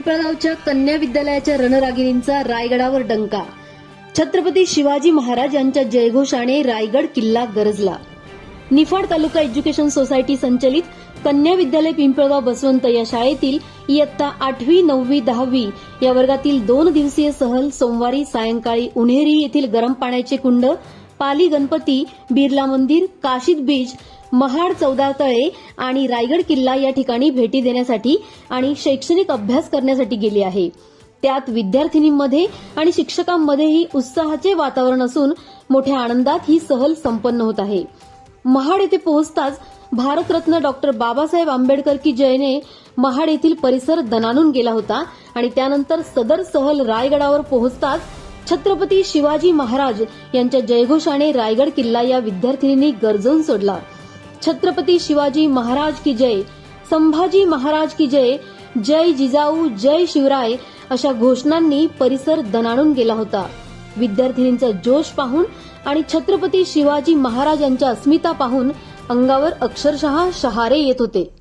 पिंपळगावच्या कन्या विद्यालयाच्या रणरागिणींचा रायगडावर डंका. छत्रपती शिवाजी महाराज यांच्या जयघोषाने रायगड किल्ला गरजला. निफाड तालुका एज्युकेशन सोसायटी संचलित कन्या विद्यालय पिंपळगाव बसवंत या शाळेतील इयत्ता आठवी नववी दहावी या वर्गातील दोन दिवसीय सहल सोमवारी सायंकाळी उन्हेरी येथील गरम पाण्याचे कुंड पाली गणपती बिर्ला मंदिर काशीद बीच महाड चौदा तळे आणि रायगड किल्ला या ठिकाणी भेटी देण्यासाठी आणि शैक्षणिक अभ्यास करण्यासाठी गेली आहे. त्यात विद्यार्थिनींमध्ये आणि शिक्षकांमध्येही उत्साहाचे वातावरण असून मोठ्या आनंदात ही सहल संपन्न होत आहे. महाड येथे पोहोचताच भारतरत्न डॉक्टर बाबासाहेब आंबेडकर की जयने महाड येथील परिसर दणानून गेला होता आणि त्यानंतर सदर सहल रायगडावर पोहोचताच छत्रपती शिवाजी महाराज यांच्या जयघोषाने रायगड किल्ला या विद्यार्थिनींनी गरजून सोडला. छत्रपती शिवाजी महाराज की जय संभाजी महाराज की जय जय जिजाऊ जय शिवराय अशा घोषणांनी परिसर दणाणून गेला होता. विद्यार्थिनींचा जोश पाहून आणि छत्रपती शिवाजी महाराज यांच्या अस्मिता पाहून अंगावर अक्षरशः शहारे येत होते.